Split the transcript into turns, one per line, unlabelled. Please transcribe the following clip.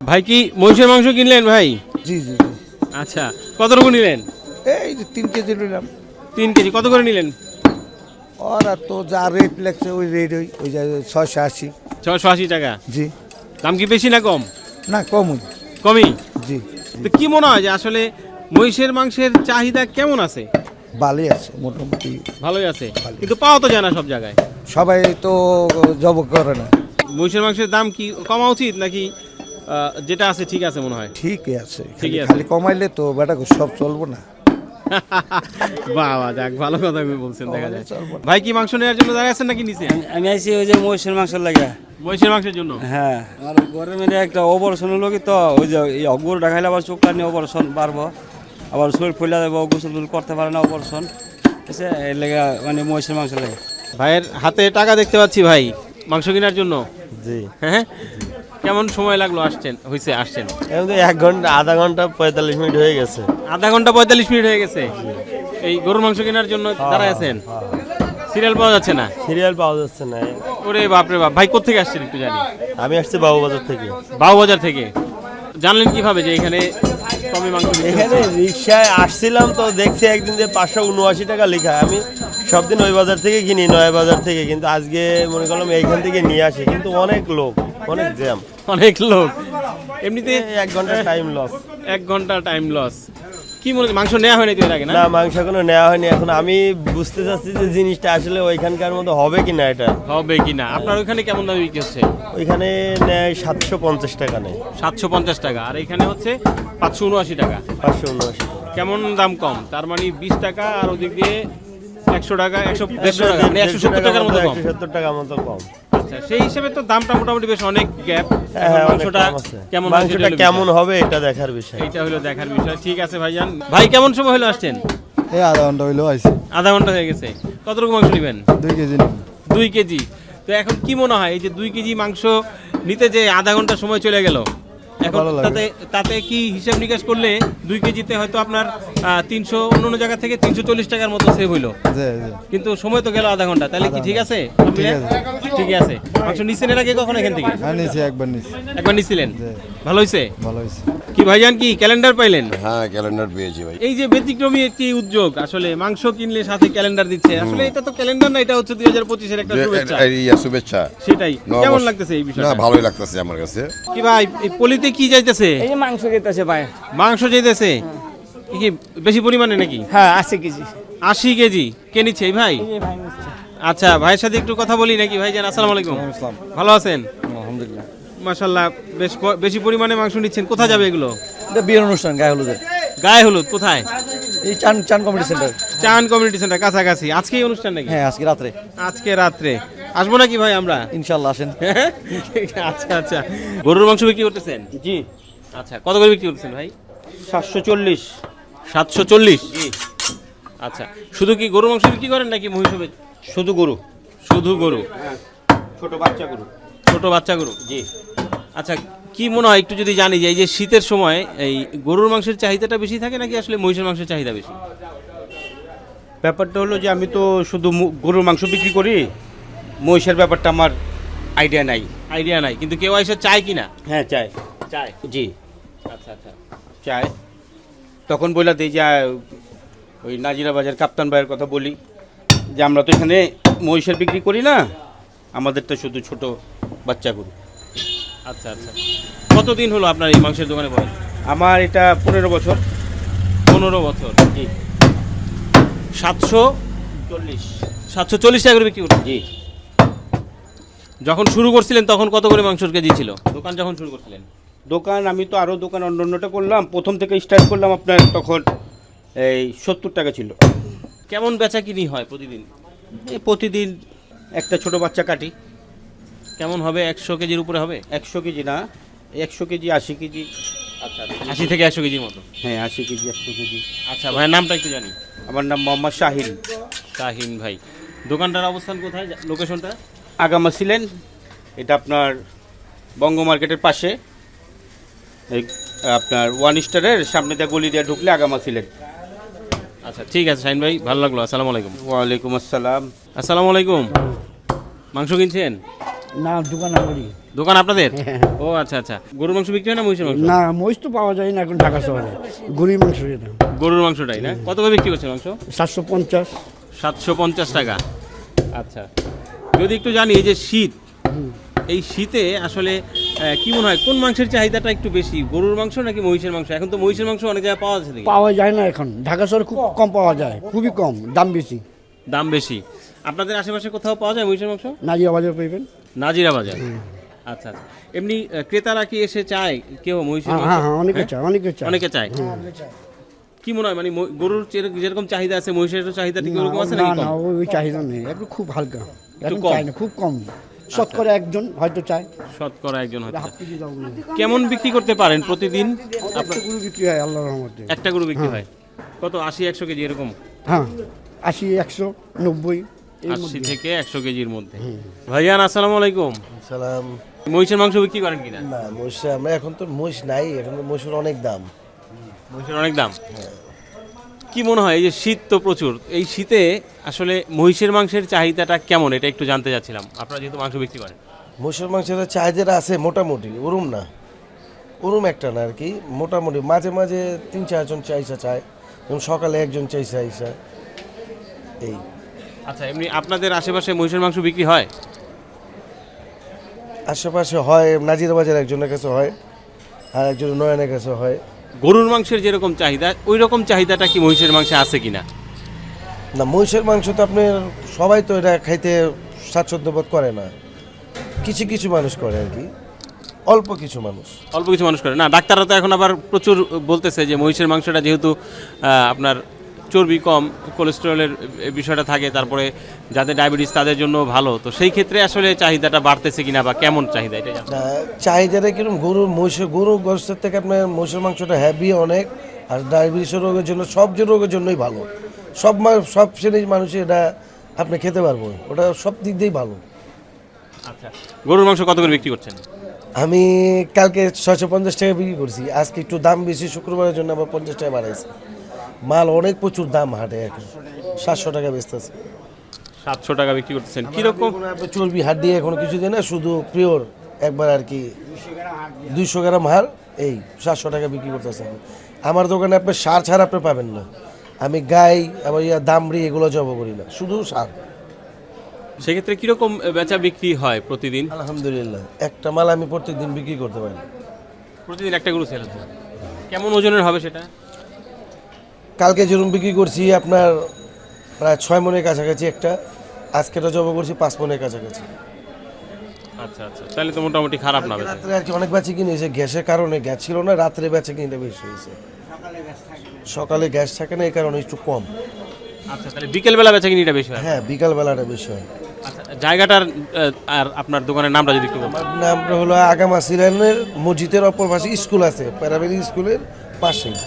ভাই কি মহিষের মাংস কিনলেন ভাই?
জি জি জি।
আচ্ছা কতটুকু নিলেন?
এই যে তিন কেজি নিলাম।
তিন কেজি কত করে নিলেন?
ওরা তো যা রেট লাগছে ওই রেট ওই ওই যে ছয়শো আশি।
ছশো আশি টাকা?
জি।
দাম কি বেশি না কম?
না কমই।
কমই?
জি।
তো কি মনে হয় যে আসলে মহিষের মাংসের চাহিদা কেমন আছে?
ভালোই আছে মোটামুটি।
ভালোই আছে। কিন্তু পাওয়া তো যায় না সব জায়গায়।
সবাই তো জব করে না।
মহিষের মাংসের দাম কি কমা উচিত নাকি যেটা আছে ঠিক আছে মনে হয়?
ঠিকই আছে
ঠিকই
খালি-
আছে।
খালি কমাইলে তো বেটা সব চলবো না।
বাবা যাক ভালো কথা বলছেন দেখা যায়। ভাই কি মাংস নেওয়ার জন্য দাঁড়িয়ে আছেন নাকি নিচে?
আমি আইছি ওই যে মহিষের মাংস লাগে।
মহিষের মাংসের জন্য?
হ্যাঁ। আর ঘরের মধ্যে একটা অপারেশন হলো কি তো ওই যে এই অগুর দেখাইলে আবার চোখটা নিয়ে অপারেশন পারব আবার শরীর ফুলে যাব গোসল টুল করতে পারে না অপারেশন ঠিক আছে? এর লেগে মানে মহিষের মাংস লাগে।
ভাইয়ের হাতে টাকা দেখতে পাচ্ছি ভাই মাংস কেনার জন্য।
জি।
হ্যাঁ। কেমন সময় লাগল আসছেন হয়েছে আসছেন?
এখন তো এক ঘণ্টা আধা ঘণ্টা পঁয়তাল্লিশ মিনিট হয়ে গেছে।
আধা ঘণ্টা পঁয়তাল্লিশ মিনিট হয়ে গেছে? এই গরুর মাংস কেনার জন্য দাঁড়ায় আছেন সিরিয়াল পাওয়া যাচ্ছে না?
সিরিয়াল পাওয়া যাচ্ছে না।
ওরে বাপরে বাপ ভাই কোথেকে আসছেন একটু জানি?
আমি আসছি বাবুবাজার থেকে।
বাবুবাজার থেকে। জানলেন কীভাবে যে এখানে কমে মাংস
এখানে? রিক্সায় আসছিলাম তো দেখছি একদিন যে পাঁচশো উনআশি টাকা লেখা। আমি সব দিন ওই বাজার থেকে কিনি নয় বাজার থেকে। কিন্তু আজকে মনে করলাম এইখান থেকে নিয়ে আসি। কিন্তু অনেক লোক। অনেক জ্যাম
অনেক লোক। এমনিতে
এক ঘণ্টা টাইম লস
এক ঘণ্টা টাইম লস কি মনে মাংস নেওয়া হয়নি তো আগে না?
না মাংস এখনও নেওয়া হয়নি। এখন আমি বুঝতে চাচ্ছি যে জিনিসটা আসলে ওইখানকার মতো হবে কিনা এটা।
হবে কিনা? আপনার ওইখানে কেমন দামে বিক্রি হচ্ছে?
ওইখানে নেয় সাতশো পঞ্চাশ টাকা নেয়।
সাতশো পঞ্চাশ টাকা। আর এখানে হচ্ছে পাঁচশো উনআশি টাকা।
পাঁচশো উনআশি।
কেমন দাম কম? তার মানে বিশ টাকা আর ওদিক দিয়ে একশো টাকা একশো টাকা মানে একশো সত্তর টাকার মতো কম।
একশো সত্তর টাকার মতো কম।
আচ্ছা সেই হিসেবে তো দামটা মোটামুটি বেশ অনেক গ্যাপ
হ্যাঁ,
মাংসটা কেমন
মাংসটা কেমন হবে এটা দেখার বিষয়।
এটা হলো দেখার বিষয়। ঠিক আছে ভাইজান। ভাই কেমন সময় হলো আসছেন?
এই আধা ঘণ্টা হইল আইসি
আধা ঘণ্টা হয়ে গেছে। কতটুকু মাংস নেবেন?
দুই কেজি।
দুই কেজি। তো এখন কি মনে হয় এই যে দুই কেজি মাংস নিতে যে আধা ঘণ্টা সময় চলে গেল? এখন তাতে তাতে কি হিসাব নিকাশ করলে দুই কেজিতে হয়তো আপনার তিনশো অন্য অন্য জায়গা থেকে তিনশো চল্লিশ টাকার মতো সেভ হইল।
জি জি।
কিন্তু সময় তো গেল আধা ঘণ্টা। তাহলে কি ঠিক আছে?
ঠিক আছে।
মাংস নিচ্ছেন এর আগে কখন এখান থেকে?
হ্যাঁ একবার
একবার নিছিলেন? ভালো হয়েছে
ভালো হয়েছে
কি ভাইজান কি ক্যালেন্ডার পাইলেন?
হ্যাঁ ক্যালেন্ডার পেয়েছি ভাই।
এই যে ব্যতিক্রমী একটি উদ্যোগ আসলে মাংস কিনলে সাথে ক্যালেন্ডার দিচ্ছে। আসলে এটা তো ক্যালেন্ডার না এটা হচ্ছে দুই হাজার পঁচিশের একটা শুভেচ্ছা।
শুভেচ্ছা।
সেটাই। কেমন লাগতেছে এই বিষয়টা?
ভালোই লাগতেছে আমার কাছে।
কি ভাই এই পলিতে কি যাইতেছে?
এই যে মাংস খেতেছে ভাই।
মাংস যাইতেছে? কি বেশি পরিমাণে নাকি?
হ্যাঁ আশি কেজি।
আশি কেজি। কে নিচ্ছে এই ভাই? আচ্ছা ভাইয়ের সাথে একটু কথা বলি নাকি? ভাই জান আসসালামু আলাইকুম। ভালো আছেন?
আলহামদুলিল্লাহ।
মাশাল্লাহ বেশ বেশি পরিমাণে মাংস নিচ্ছেন। কোথায় যাবে এগুলো?
এটা বিয়ের অনুষ্ঠান গায়ে হলুদের।
গায়ে হলুদ কোথায়?
এই Chan Chan committee centre.
Chan community centre কাছাকাছি। আজকেই অনুষ্ঠান নাকি?
হ্যাঁ আজকে রাত্রে।
আজকে রাত্রে। আসব নাকি ভাই আমরা?
ইনশাল্লাহ আসেন।
আচ্ছা আচ্ছা। গরুর মাংস বিক্রি করতেছেন?
জি।
আচ্ছা কত করে বিক্রি করতেছেন ভাই?
সাতশো চল্লিশ।
সাতশো চল্লিশ? আচ্ছা শুধু কি গরুর মাংস বিক্রি করেন নাকি মহিষ
শুধু গরু।
শুধু গরু?
ছোট বাচ্চা গরু।
ছোট বাচ্চা গরু? জি। আচ্ছা কি মনে হয় একটু যদি জানি যে এই যে শীতের সময় এই গরুর মাংসের চাহিদাটা বেশি থাকে নাকি আসলে মহিষের মাংসের চাহিদা বেশি?
ব্যাপারটা হলো যে আমি তো শুধু গরুর মাংস বিক্রি করি মহিষের ব্যাপারটা আমার আইডিয়া নাই।
আইডিয়া নাই কিন্তু কেউ এসে চায় কি না
হ্যাঁ চাই
চায়?
জি।
আচ্ছা আচ্ছা।
চাই তখন বলে দিই যে ওই নাজিরা বাজার কাপ্তান ভাইয়ের কথা বলি যে আমরা তো এখানে মহিষের বিক্রি করি না আমাদের তো শুধু ছোট বাচ্চা গরু।
আচ্ছা আচ্ছা। কতদিন হলো আপনার এই মাংসের দোকানে বয়স
আমার এটা পনেরো বছর।
পনেরো বছর?
জি।
সাতশো
চল্লিশ।
সাতশো চল্লিশ টাকা করে বিক্রি করতেন
জি।
যখন শুরু করছিলেন তখন কত করে মাংসের কেজি ছিল? দোকান যখন শুরু করছিলেন?
দোকান আমি তো আরও দোকান অন্য অন্যটা করলাম। প্রথম থেকে স্টার্ট করলাম আপনার তখন এই সত্তর টাকা ছিল।
কেমন বেচা কিনি হয় প্রতিদিন?
এই প্রতিদিন একটা ছোট বাচ্চা কাটি।
কেমন হবে? একশো কেজির উপরে হবে?
একশো কেজি না একশো কেজি আশি কেজি।
আচ্ছা আশি থেকে একশো কেজির মতো?
হ্যাঁ আশি কেজি একশো কেজি।
আচ্ছা ভাইয়ের নামটা একটু জানি।
আমার নাম মোহাম্মদ শাহিন।
শাহিন ভাই। দোকানটার অবস্থান কোথায়? লোকেশনটা?
আগামা ছিলেন এটা আপনার বঙ্গ মার্কেটের পাশে। এই আপনার ওয়ান স্টারের সামনে দিয়ে গলি দিয়ে ঢুকলে আগামা ছিলেন
আচ্ছা ঠিক আছে শাহিন ভাই ভালো লাগল আসসালামু আলাইকুম।
ওয়ালাইকুম আসসালাম।
আসসালামু আলাইকুম। মাংস কিনছেন?
না দোকান করি
দোকান আপনাদের? ও আচ্ছা আচ্ছা। গরুর মাংস বিক্রি হয় না মহিষের মাংস?
না মহিষ তো পাওয়া যায় না এখন ঢাকা শহরে। গরিব মাংস এটা।
গরুর মাংসটাই না? কত করে বিক্রি করছে মাংস?
সাতশো পঞ্চাশ।
সাতশো পঞ্চাশ টাকা। আচ্ছা। যদি একটু জানি এই যে শীত এই শীতে আসলে কি মনে হয় কোন মাংসের চাহিদাটা একটু বেশি গরুর মাংস নাকি মহিষের মাংস? এখন তো মহিষের মাংস অনেক জায়গায় পাওয়া যাচ্ছে।
পাওয়া যায় না এখন। ঢাকা শহরে খুব কম। পাওয়া যায় খুবই কম দাম বেশি।
দাম বেশি। আপনাদের আশেপাশে কোথাও পাওয়া যায় মহিষের মাংস?
নাজিয়া বাজার পাইবেন।
নাজিরা বাজার। আচ্ছা আচ্ছা। এমনি ক্রেতারা কি এসে চায় কেউ মহিষের
হ্যাঁ
মাংস?
হ্যাঁ হ্যাঁ অনেকে চায় অনেকে চায়।
অনেকে চায়। কি মনে হয়? মানে গরুর যেরকম- যেরকম চাহিদা আছে মহিষের চাহিদা ঠিক ওরকম আছে
না
নাকি
না ওই চাহিদা নেই। একটু খুব হালকা। এখন
কম।
না খুব কম। শতকরা একজন হয়তো চায়।
শতকরা একজন
বলে।
কেমন বিক্রি করতে পারেন প্রতিদিন?
একটা গরু বিক্রি হয় আল্লাহর রহমতে।
একটা গরু বিক্রি হয়। কত? আশি একশো কেজি এরকম?
হ্যাঁ আশি একশো নব্বই
আশি থেকে একশো কেজির মধ্যে। ভাইয়ান আসসালামু আলাইকুম।
সালাম
মহিষের মাংস বিক্রি করেন কিনা?
না মহিষ আমরা এখন তো মহিষ নাই এখন তো মহিষের অনেক দাম।
মহিষের অনেক দাম? কি মনে হয় এই যে শীত তো প্রচুর এই শীতে আসলে মহিষের মাংসের চাহিদাটা কেমন? এটা একটু জানতে চাচ্ছিলাম। আপনারা যেহেতু মাংস বিক্রি করেন।
মহিষের মাংসের চাহিদাটা আছে মোটামুটি ওরম না। ওরম একটা না আর কি মোটামুটি মাঝে মাঝে তিন চারজন চাইসা চায় যেমন সকালে একজন চাইসা আইসা। এই।
আচ্ছা এমনি আপনাদের আশেপাশে মহিষের মাংস বিক্রি হয়?
আশেপাশে হয় নাজিরা বাজার একজনের কাছে হয় আর একজন নয়নের কাছে হয়।
গরুর মাংসের যেরকম চাহিদা ওই রকম চাহিদাটা কি মহিষের মাংসে আছে কিনা?
না মহিষের মাংস তো আপনি সবাই তো এটা খাইতে স্বাচ্ছন্দ্য বোধ করে না। কিছু কিছু মানুষ করে আর কি। অল্প কিছু মানুষ।
অল্প কিছু মানুষ করে। না ডাক্তাররা তো এখন আবার প্রচুর বলতেছে যে মহিষের মাংসটা যেহেতু আপনার চর্বি কম কোলেস্টেরলের বিষয়টা থাকে তারপরে যাদের ডায়াবেটিস তাদের জন্য ভালো। তো সেই ক্ষেত্রে আসলে চাহিদাটা বাড়তেছে কিনা বা কেমন চাহিদা এটা
চাহিদাটা কীরকম গরুর মহিষের গরু গোষ্ঠের থেকে আপনার মহিষের মাংসটা হ্যাভি অনেক আর ডায়াবেটিস রোগের জন্য সব যে রোগের জন্যই ভালো। সব সব শ্রেণির মানুষ এটা আপনি খেতে পারব। ওটা সব দিক দিয়েই ভালো।
আচ্ছা গরুর মাংস কত করে বিক্রি করছেন?
আমি কালকে ছয়শো পঞ্চাশ টাকা বিক্রি করছি। আজকে একটু দাম বেশি শুক্রবারের জন্য আবার পঞ্চাশ টাকা বাড়াইছে। মাল অনেক প্রচুর দাম হাটে এখন। সাতশো টাকা বেচতেছে
সাতশো টাকা বিক্রি করতেছেন। কীরকম?
চর্বি হাট দিয়ে এখন কিছু দেয় না শুধু পিওর একবার আর কি দুইশো গ্রাম হার এই সাতশো টাকা বিক্রি করতেছে আমার দোকানে আপনি সার ছাড় আপনি পাবেন না। আমি গাই আবার ইয়া দামড়ি এগুলো জব করি না শুধু সার।
সেক্ষেত্রে কীরকম বেচা বিক্রি হয় প্রতিদিন?
আলহামদুলিল্লাহ একটা মাল আমি প্রত্যেকদিন বিক্রি করতে পারি।
প্রতিদিন একটা গরু সেল কেমন ওজনের হবে সেটা?
কালকে যেরকম বিক্রি করছি আপনার প্রায় ছয় মনের কাছাকাছি একটা। আজকেটা জব করছি পাঁচ মনের কাছাকাছি।
আচ্ছা আচ্ছা। তাহলে তো মোটামুটি খারাপ না বেচা
রাত্রে আর কি অনেক বেচে কিনে হয়েছে গ্যাসের কারণে গ্যাস ছিল না রাত্রে বেচে বেশি হয়েছে। সকালে গ্যাস থাকে না এই কারণে একটু কম।
আচ্ছা তাহলে বিকেলবেলা বেচা কিনিটা বেশি হয়
হ্যাঁ বিকাল বেলাটা বেশি হয়।
আচ্ছা জায়গাটার আর আপনার দোকানের নামটা যদি একটু
আমার নামটা হলো আগামা সিলেনের মসজিদের অপর পাশে স্কুল আছে প্যারামেডিক স্কুলের পাশেই।